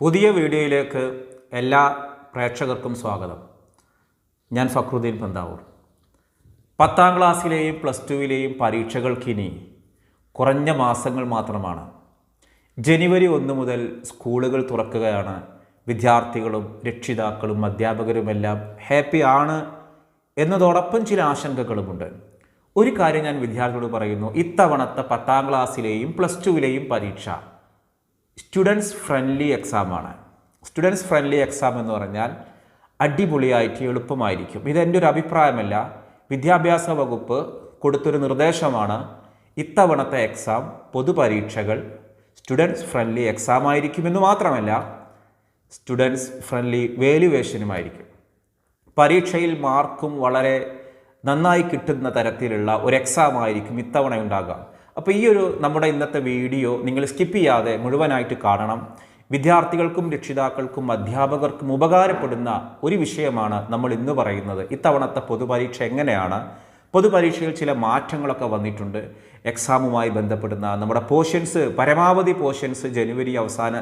പുതിയ വീഡിയോയിലേക്ക് എല്ലാ പ്രേക്ഷകർക്കും സ്വാഗതം. ഞാൻ ഫക്രുദ്ദീൻ പന്താവൂർ. പത്താം ക്ലാസ്സിലെയും പ്ലസ് ടുവിലെയും പരീക്ഷകൾക്കിനി കുറഞ്ഞ മാസങ്ങൾ മാത്രമാണ്. ജനുവരി ഒന്ന് മുതൽ സ്കൂളുകൾ തുറക്കുകയാണ്. വിദ്യാർത്ഥികളും രക്ഷിതാക്കളും അധ്യാപകരുമെല്ലാം ഹാപ്പി ആണ് എന്നതോടൊപ്പം ചില ആശങ്കകളുമുണ്ട്. ഒരു കാര്യം ഞാൻ വിദ്യാർത്ഥികളോട് പറയുന്നു. ഇത്തവണത്തെ പത്താം ക്ലാസ്സിലെയും പ്ലസ് ടുവിലെയും പരീക്ഷ സ്റ്റുഡൻസ് ഫ്രണ്ട്ലി എക്സാമാണ് സ്റ്റുഡൻസ് ഫ്രണ്ട്ലി എക്സാം എന്ന് പറഞ്ഞാൽ അടിപൊളിയായിട്ട് എളുപ്പമായിരിക്കും. ഇതെന്റെ ഒരു അഭിപ്രായമല്ല. വിദ്യാഭ്യാസ വകുപ്പ് കൊടുത്തൊരു നിർദ്ദേശമാണ്. ഇത്തവണത്തെ എക്സാം പൊതുപരീക്ഷകൾ സ്റ്റുഡൻസ് ഫ്രണ്ട്ലി എക്സാം ആയിരിക്കുമെന്ന് മാത്രമല്ല സ്റ്റുഡൻസ് ഫ്രണ്ട്ലി വാല്യുവേഷനുമായിരിക്കും പരീക്ഷയിൽ മാർക്കും വളരെ നന്നായി കിട്ടുന്ന തരത്തിലുള്ള ഒരു എക്സാം ആയിരിക്കും ഇത്തവണ ഉണ്ടാകുക അപ്പോൾ ഈ ഒരു നമ്മുടെ ഇന്നത്തെ വീഡിയോ നിങ്ങൾ സ്കിപ്പ് ചെയ്യാതെ മുഴുവനായിട്ട് കാണണം. വിദ്യാർത്ഥികൾക്കും രക്ഷിതാക്കൾക്കും അധ്യാപകർക്കും ഉപകാരപ്പെടുന്ന ഒരു വിഷയമാണ് നമ്മൾ ഇന്ന് പറയുന്നത്. ഇത്തവണത്തെ പൊതുപരീക്ഷ എങ്ങനെയാണ്? പൊതുപരീക്ഷയിൽ ചില മാറ്റങ്ങളൊക്കെ വന്നിട്ടുണ്ട്. എക്സാമുമായി ബന്ധപ്പെടുന്ന നമ്മുടെ പോർഷൻസ് പരമാവധി പോർഷൻസ് ജനുവരി അവസാന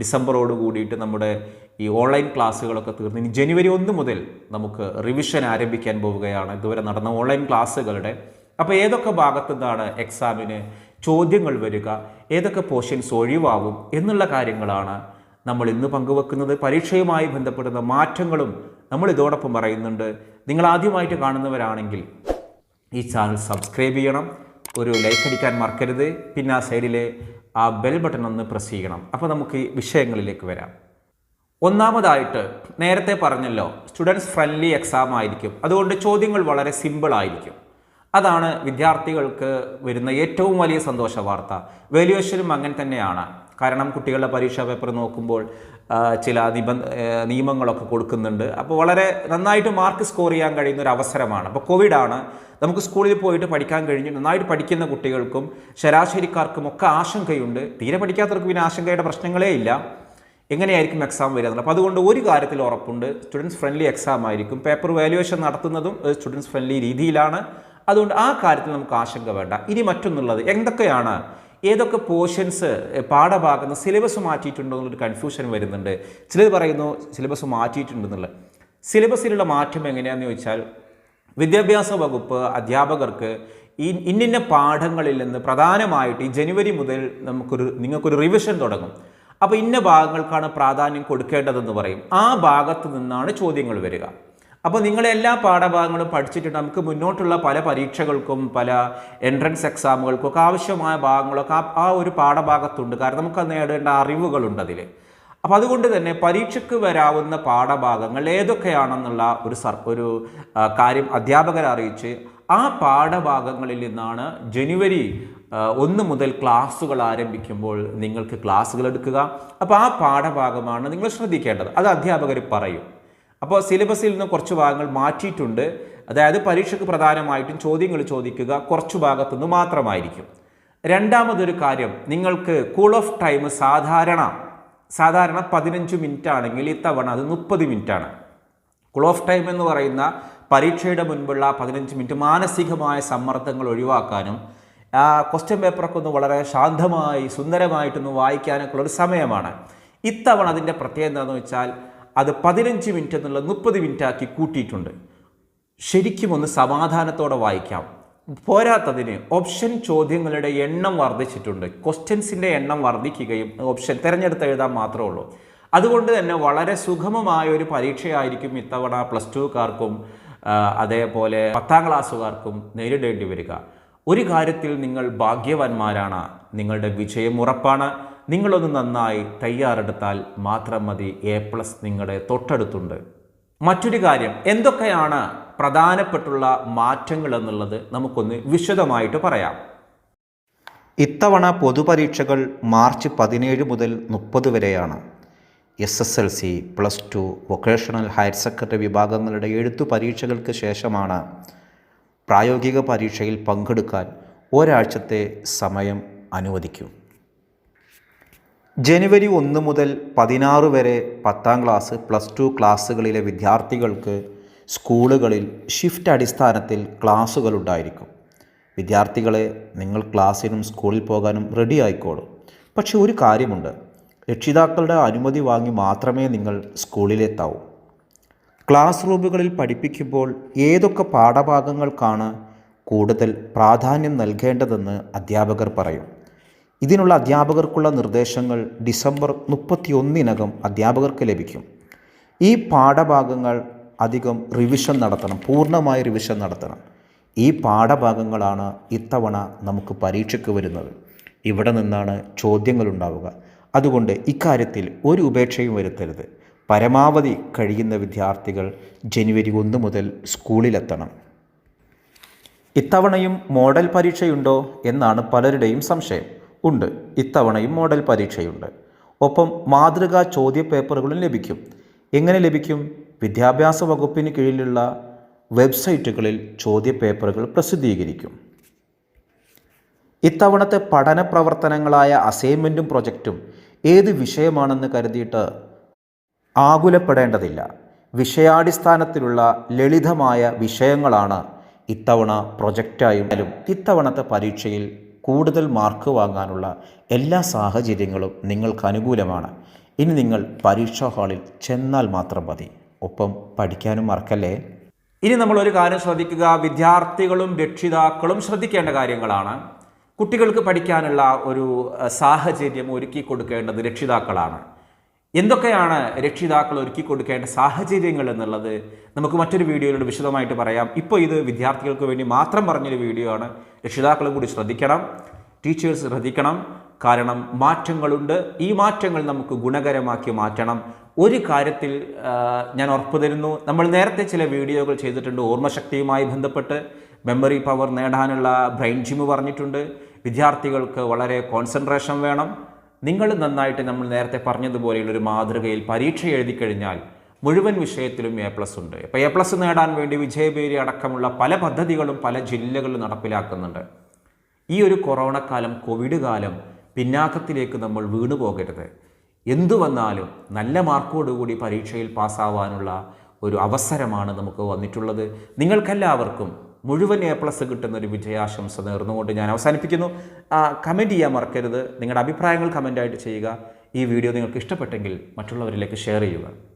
ഡിസംബറോട് കൂടിയിട്ട് നമ്മുടെ ഈ ഓൺലൈൻ ക്ലാസ്സുകളൊക്കെ തീർന്ന്. ഇനി ജനുവരി ഒന്ന് മുതൽ നമുക്ക് റിവിഷൻ ആരംഭിക്കാൻ പോവുകയാണ്. ഇതുവരെ നടന്ന ഓൺലൈൻ ക്ലാസ്സുകളുടെ അപ്പോൾ ഏതൊക്കെ ഭാഗത്തു നിന്നാണ് എക്സാമിന് ചോദ്യങ്ങൾ വരിക ഏതൊക്കെ പോർഷൻസ് ഒഴിവാകും എന്നുള്ള കാര്യങ്ങളാണ് നമ്മൾ ഇന്ന് പങ്കുവെക്കുന്നത്. പരീക്ഷയുമായി ബന്ധപ്പെടുന്ന മാറ്റങ്ങളും നമ്മൾ ഇതോടൊപ്പം പറയുന്നുണ്ട്. നിങ്ങൾ ആദ്യമായിട്ട് കാണുന്നവരാണെങ്കിൽ ഈ ചാനൽ സബ്സ്ക്രൈബ് ചെയ്യണം. ഒരു ലൈക്ക് അടിക്കാൻ മറക്കരുത്. പിന്നെ ആ സൈഡിലെ ആ ബെൽ ബട്ടൺ ഒന്ന് പ്രസ് ചെയ്യണം. അപ്പോൾ നമുക്ക് ഈ വിഷയങ്ങളിലേക്ക് വരാം. ഒന്നാമതായിട്ട് നേരത്തെ പറഞ്ഞല്ലോ സ്റ്റുഡൻസ് ഫ്രണ്ട്ലി എക്സാം ആയിരിക്കും. അതുകൊണ്ട് ചോദ്യങ്ങൾ വളരെ സിമ്പിൾ ആയിരിക്കും. അതാണ് വിദ്യാർത്ഥികൾക്ക് വരുന്ന ഏറ്റവും വലിയ സന്തോഷ വാർത്ത. വാല്യുവേഷനും അങ്ങനെ തന്നെയാണ്. കാരണം കുട്ടികളുടെ പരീക്ഷാ പേപ്പർ നോക്കുമ്പോൾ ചില നിബന്ധ നിയമങ്ങളൊക്കെ കൊടുക്കുന്നുണ്ട്. അപ്പോൾ വളരെ നന്നായിട്ട് മാർക്ക് സ്കോർ ചെയ്യാൻ കഴിയുന്ന ഒരു അവസരമാണ്. അപ്പോൾ കോവിഡാണ് നമുക്ക് സ്കൂളിൽ പോയിട്ട് പഠിക്കാൻ കഴിഞ്ഞു നന്നായിട്ട് പഠിക്കുന്ന കുട്ടികൾക്കും ശരാശരിക്കാർക്കും ഒക്കെ ആശങ്കയുണ്ട്. തീരെ പഠിക്കാത്തവർക്ക് പിന്നെ ആശങ്കയുടെ പ്രശ്നങ്ങളേ ഇല്ല. എങ്ങനെയായിരിക്കും എക്സാം വരുന്നത് അപ്പോൾ അതുകൊണ്ട് ഒരു കാര്യത്തിൽ ഉറപ്പുണ്ട്. സ്റ്റുഡൻസ് ഫ്രണ്ട്ലി എക്സാം ആയിരിക്കും. പേപ്പർ വാല്യുവേഷൻ നടത്തുന്നതും സ്റ്റുഡൻസ് ഫ്രണ്ട്ലി രീതിയിലാണ്. അതുകൊണ്ട് ആ കാര്യത്തിൽ നമുക്ക് ആശങ്ക വേണ്ട. ഇനി മറ്റൊന്നുള്ളത് എന്തൊക്കെയാണ് ഏതൊക്കെ പോർഷൻസ് പാഠഭാഗത്ത് സിലബസ് മാറ്റിയിട്ടുണ്ടോ എന്നുള്ളൊരു കൺഫ്യൂഷൻ വരുന്നുണ്ട്. ചിലർ പറയുന്നു സിലബസ് മാറ്റിയിട്ടുണ്ടെന്നുള്ളത് സിലബസിലുള്ള മാറ്റം എങ്ങനെയാണെന്ന് ചോദിച്ചാൽ വിദ്യാഭ്യാസ വകുപ്പ് അധ്യാപകർക്ക് ഇന്നിന്ന പാഠങ്ങളിൽ നിന്ന് പ്രധാനമായിട്ട് ഈ ജനുവരി മുതൽ നമുക്കൊരു നിങ്ങൾക്കൊരു റിവിഷൻ തുടങ്ങും. അപ്പോൾ ഇന്ന ഭാഗങ്ങൾക്കാണ് പ്രാധാന്യം കൊടുക്കേണ്ടതെന്ന് പറയും. ആ ഭാഗത്ത് നിന്നാണ് ചോദ്യങ്ങൾ വരിക. അപ്പോൾ നിങ്ങൾ എല്ലാ പാഠഭാഗങ്ങളും പഠിച്ചിട്ടുണ്ട്. നമുക്ക് മുന്നോട്ടുള്ള പല പരീക്ഷകൾക്കും പല എൻട്രൻസ് എക്സാമുകൾക്കും ഒക്കെ ആവശ്യമായ ഭാഗങ്ങളൊക്കെ ആ ഒരു പാഠഭാഗത്തുണ്ട്. കാരണം നമുക്ക് നേടേണ്ട അറിവുകളുണ്ട് അതിൽ അപ്പോൾ അതുകൊണ്ട് തന്നെ പരീക്ഷയ്ക്ക് വരാവുന്ന പാഠഭാഗങ്ങൾ ഏതൊക്കെയാണെന്നുള്ള ഒരു സർ ഒരു കാര്യം അധ്യാപകരെ അറിയിച്ച് ആ പാഠഭാഗങ്ങളിൽ നിന്നാണ് ജനുവരി ഒന്ന് മുതൽ ക്ലാസ്സുകൾ ആരംഭിക്കുമ്പോൾ നിങ്ങൾക്ക് ക്ലാസ്സുകൾ എടുക്കുക. അപ്പോൾ ആ പാഠഭാഗമാണ് നിങ്ങൾ ശ്രദ്ധിക്കേണ്ടത്. അത് അധ്യാപകർ പറയും. അപ്പോൾ സിലബസിൽ നിന്ന് കുറച്ച് ഭാഗങ്ങൾ മാറ്റിയിട്ടുണ്ട്. അതായത് പരീക്ഷയ്ക്ക് പ്രധാനമായിട്ടും ചോദ്യങ്ങൾ ചോദിക്കുക കുറച്ചു ഭാഗത്തുനിന്ന് മാത്രമായിരിക്കും. രണ്ടാമതൊരു കാര്യം നിങ്ങൾക്ക് കൂൾ ഓഫ് ടൈം സാധാരണ സാധാരണ പതിനഞ്ച് മിനിറ്റ് ആണെങ്കിൽ ഇത്തവണ അത് മുപ്പത് മിനിറ്റ് ആണ് കൂൾ ഓഫ് ടൈം എന്ന് പറയുന്ന പരീക്ഷയുടെ മുൻപുള്ള പതിനഞ്ച് മിനിറ്റ് മാനസികമായ സമ്മർദ്ദങ്ങൾ ഒഴിവാക്കാനും ആ ക്വസ്റ്റ്യൻ പേപ്പറൊക്കെ ഒന്ന് വളരെ ശാന്തമായി സുന്ദരമായിട്ടൊന്ന് വായിക്കാനൊക്കെ ഉള്ള ഒരു സമയമാണ്. ഇത്തവണ അതിന്റെ പ്രത്യേകത എന്താണെന്ന് വെച്ചാൽ അത് പതിനഞ്ച് മിനിറ്റ് എന്നുള്ള മുപ്പത് മിനിറ്റ് ആക്കി കൂട്ടിയിട്ടുണ്ട്. ശരിക്കും ഒന്ന് സമാധാനത്തോടെ വായിക്കാം. പോരാത്തതിന് ഓപ്ഷൻ ചോദ്യങ്ങളുടെ എണ്ണം വർദ്ധിച്ചിട്ടുണ്ട്. ക്വസ്റ്റ്യൻസിന്റെ എണ്ണം വർദ്ധിക്കുകയും ഓപ്ഷൻ തിരഞ്ഞെടുത്ത് എഴുതാൻ മാത്രമേ ഉള്ളൂ. അതുകൊണ്ട് തന്നെ വളരെ സുഗമമായ ഒരു പരീക്ഷയായിരിക്കും ഇത്തവണ പ്ലസ് ടുക്കാർക്കും അതേപോലെ പത്താം ക്ലാസ്സുകാർക്കും നേരിടേണ്ടി വരിക. ഒരു കാര്യത്തിൽ നിങ്ങൾ ഭാഗ്യവാന്മാരാണ്. നിങ്ങളുടെ വിജയം ഉറപ്പാണ്. നിങ്ങളൊന്ന് നന്നായി തയ്യാറെടുത്താൽ മാത്രം മതി എ പ്ലസ് നിങ്ങളുടെ തൊട്ടടുത്തുണ്ട്. മറ്റൊരു കാര്യം എന്തൊക്കെയാണ് പ്രധാനപ്പെട്ടുള്ള മാറ്റങ്ങൾ എന്നുള്ളത് നമുക്കൊന്ന് വിശദമായിട്ട് പറയാം. ഇത്തവണ പൊതുപരീക്ഷകൾ മാർച്ച് പതിനേഴ് മുതൽ മുപ്പത് വരെയാണ്. S S L C plus two vocational higher secondary വിഭാഗങ്ങളുടെ എഴുത്തു പരീക്ഷകൾക്ക് ശേഷമാണ് പ്രായോഗിക പരീക്ഷയിൽ പങ്കെടുക്കാൻ ഒരാഴ്ചത്തെ സമയം അനുവദിക്കും. ജനുവരി ഒന്ന് മുതൽ പതിനാറ് വരെ പത്താം ക്ലാസ് പ്ലസ് ടു ക്ലാസ്സുകളിലെ വിദ്യാർത്ഥികൾക്ക് സ്കൂളുകളിൽ ഷിഫ്റ്റ് അടിസ്ഥാനത്തിൽ ക്ലാസ്സുകൾ ഉണ്ടായിരിക്കും. വിദ്യാർത്ഥികളെ നിങ്ങൾ ക്ലാസ്സിനും സ്കൂളിൽ പോകാനും റെഡി ആയിക്കോളും. പക്ഷെ ഒരു കാര്യമുണ്ട്. രക്ഷിതാക്കളുടെ അനുമതി വാങ്ങി മാത്രമേ നിങ്ങൾ സ്കൂളിലെത്താവൂ. ക്ലാസ് റൂമുകളിൽ പഠിപ്പിക്കുമ്പോൾ ഏതൊക്കെ പാഠഭാഗങ്ങൾക്കാണ് കൂടുതൽ പ്രാധാന്യം നൽകേണ്ടതെന്ന് അധ്യാപകർ പറയും. ഇതിനുള്ള അധ്യാപകർക്കുള്ള നിർദ്ദേശങ്ങൾ ഡിസംബർ മുപ്പത്തിയൊന്നിനകം അധ്യാപകർക്ക് ലഭിക്കും. ഈ പാഠഭാഗങ്ങൾ അധികം റിവിഷൻ നടത്തണം പൂർണമായ റിവിഷൻ നടത്തണം. ഈ പാഠഭാഗങ്ങളാണ് ഇത്തവണ നമുക്ക് പരീക്ഷയ്ക്ക് വരുന്നത്. ഇവിടെ നിന്നാണ് ചോദ്യങ്ങളുണ്ടാവുക അതുകൊണ്ട് ഇക്കാര്യത്തിൽ ഒരു ഉപേക്ഷയും വരുത്തരുത്. പരമാവധി കഴിയുന്ന വിദ്യാർത്ഥികൾ ജനുവരി ഒന്ന് മുതൽ സ്കൂളിലെത്തണം. ഇത്തവണയും മോഡൽ പരീക്ഷയുണ്ടോ എന്നാണ് പലരുടെയും സംശയം. ഉണ്ട്. ഇത്തവണയും മോഡൽ പരീക്ഷയുണ്ട്. ഒപ്പം മാതൃകാ ചോദ്യപേപ്പറുകളും ലഭിക്കും. എങ്ങനെ ലഭിക്കും? വിദ്യാഭ്യാസ വകുപ്പിന് കീഴിലുള്ള വെബ്സൈറ്റുകളിൽ ചോദ്യപേപ്പറുകൾ പ്രസിദ്ധീകരിക്കും. ഇത്തവണത്തെ പഠന പ്രവർത്തനങ്ങളായ അസൈൻമെന്റും പ്രൊജക്റ്റും ഏത് വിഷയമാണെന്ന് കരുതിയിട്ട് ആകുലപ്പെടേണ്ടതില്ല. വിഷയാടിസ്ഥാനത്തിലുള്ള ലളിതമായ വിഷയങ്ങളാണ് ഇത്തവണ പ്രൊജക്റ്റായും ഇത്തവണത്തെ പരീക്ഷയിൽ കൂടുതൽ മാർക്ക് വാങ്ങാനുള്ള എല്ലാ സാഹചര്യങ്ങളും നിങ്ങൾക്ക് അനുകൂലമാണ്. ഇനി നിങ്ങൾ പരീക്ഷാ ഹാളിൽ ചെന്നാൽ മാത്രം മതി. ഒപ്പം പഠിക്കാനും മറക്കല്ലേ? ഇനി നമ്മൾ ഒരു കാര്യം ശ്രദ്ധിക്കുക. വിദ്യാർത്ഥികളും രക്ഷിതാക്കളും ശ്രദ്ധിക്കേണ്ട കാര്യങ്ങളാണ്. കുട്ടികൾക്ക് പഠിക്കാനുള്ള ഒരു സാഹചര്യം ഒരുക്കി കൊടുക്കേണ്ടത് രക്ഷിതാക്കളാണ്. എന്തൊക്കെയാണ് രക്ഷിതാക്കൾ ഒരുക്കി കൊടുക്കേണ്ട സാഹചര്യങ്ങൾ എന്നുള്ളത് നമുക്ക് മറ്റൊരു വീഡിയോയിലൂടെ വിശദമായിട്ട് പറയാം. ഇപ്പോൾ ഇത് വിദ്യാർത്ഥികൾക്ക് വേണ്ടി മാത്രം പറഞ്ഞൊരു വീഡിയോ ആണ്. രക്ഷിതാക്കളും കൂടി ശ്രദ്ധിക്കണം. ടീച്ചേഴ്സ് ശ്രദ്ധിക്കണം. കാരണം മാറ്റങ്ങളുണ്ട്. ഈ മാറ്റങ്ങൾ നമുക്ക് ഗുണകരമാക്കി മാറ്റണം. ഒരു കാര്യത്തിൽ ഞാൻ ഉറപ്പു തരുന്നു. നമ്മൾ നേരത്തെ ചില വീഡിയോകൾ ചെയ്തിട്ടുണ്ട്. ഓർമ്മശക്തിയുമായി ബന്ധപ്പെട്ട് മെമ്മറി പവർ നേടാനുള്ള ബ്രെയിൻ ജിം പറഞ്ഞിട്ടുണ്ട്. വിദ്യാർത്ഥികൾക്ക് വളരെ കോൺസെൻട്രേഷൻ വേണം. നിങ്ങൾ നന്നായിട്ട് നമ്മൾ നേരത്തെ പറഞ്ഞതുപോലെയുള്ള ഒരു മാതൃകയിൽ പരീക്ഷ എഴുതി കഴിഞ്ഞാൽ മുഴുവൻ വിഷയത്തിലും എ പ്ലസ് ഉണ്ട്. ഇപ്പോൾ എ പ്ലസ് നേടാൻ വേണ്ടി വിജയപേരി അടക്കമുള്ള പല പദ്ധതികളും പല ജില്ലകളിലും നടപ്പിലാക്കുന്നുണ്ട്. ഈ ഒരു കൊറോണ കാലം കോവിഡ് കാലം പിന്നാക്കത്തിലേക്ക് നമ്മൾ വീണു പോകരുത്. എന്തു വന്നാലും നല്ല മാർക്കോടുകൂടി പരീക്ഷയിൽ പാസ്സാവാനുള്ള ഒരു അവസരമാണ് നമുക്ക് വന്നിട്ടുള്ളത്. നിങ്ങൾക്കെല്ലാവർക്കും മുഴുവൻ എ പ്ലസ് കിട്ടുന്ന ഒരു വിജയാശംസ നേർന്നുകൊണ്ട് ഞാൻ അവസാനിപ്പിക്കുന്നു. കമന്റ് ചെയ്യാൻ മറക്കരുത്. നിങ്ങളുടെ അഭിപ്രായങ്ങൾ കമന്റായിട്ട് ചെയ്യുക. ഈ വീഡിയോ നിങ്ങൾക്ക് ഇഷ്ടപ്പെട്ടെങ്കിൽ മറ്റുള്ളവരിലേക്ക് ഷെയർ ചെയ്യുക.